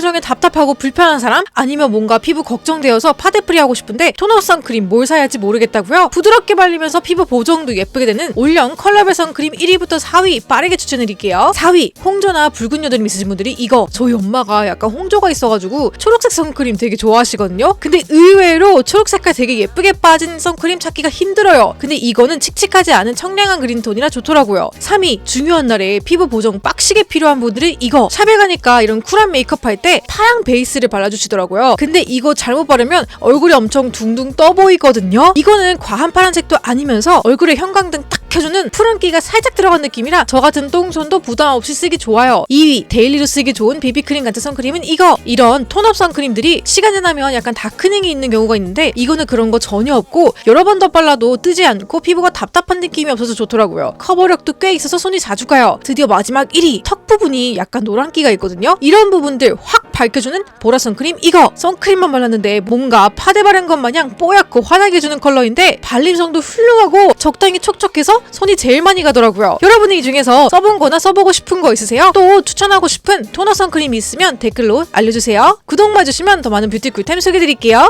종일 답답하고 불편한 사람 아니면 뭔가 피부 걱정되어서 파데프리 하고 싶은데 토너 선크림 뭘 사야 할지 모르겠다고요? 부드럽게 발리면서 피부 보정도 예쁘게 되는 올영 컬러별 선크림 1위부터 4위 빠르게 추천드릴게요. 4위 홍조나 붉은 여드름 있으신 분들이 이거 저희 엄마가 약간 홍조가 있어가지고 초록색 선크림 되게 좋아하시거든요. 근데 의외로 초록 색깔 되게 예쁘게 빠진 선크림 찾기가 힘들어요. 근데 이거는 칙칙하지 않은 청량한 그린톤이라 좋더라고요. 3위 중요한 날에 피부 보정 빡시게 필요한 분들은 이거 샵에 가니까 이런 쿨한 메이크업 할 때 파양 베이스를 발라주시더라고요. 근데 이거 잘못 바르면 얼굴이 엄청 둥둥 떠 보이거든요. 이거는 과한 파란색도 아니면서 얼굴에 형광등 딱 켜주는 푸른기가 살짝 들어간 느낌이라 저 같은 똥손도 부담 없이 쓰기 좋아요. 2위 데일리로 쓰기 좋은 비비크림 같은 선크림은 이거 이런 톤업 선크림들이 시간 지나면 약간 다크닝이 있는 경우가 있는데 이거는 그런 거 전혀 없고 여러 번 더 발라도 뜨지 않고 피부가 답답한 느낌이 없어서 좋더라고요. 커버력도 꽤 있어서 손이 자주 가요. 드디어 마지막 1위 턱 부분이 약간 노란기가 있거든요. 이런 부분들 확 밝혀주는 보라 선크림 이거 선크림만 발랐는데 뭔가 파데 바른 것 마냥 뽀얗고 환하게 주는 컬러인데 발림성도 훌륭하고 적당히 촉촉해서 손이 제일 많이 가더라고요. 여러분은 이 중에서 써본 거나 써보고 싶은 거 있으세요? 또 추천하고 싶은 토너 선크림이 있으면 댓글로 알려주세요. 구독 봐주시면 더 많은 뷰티 꿀템 소개해드릴게요.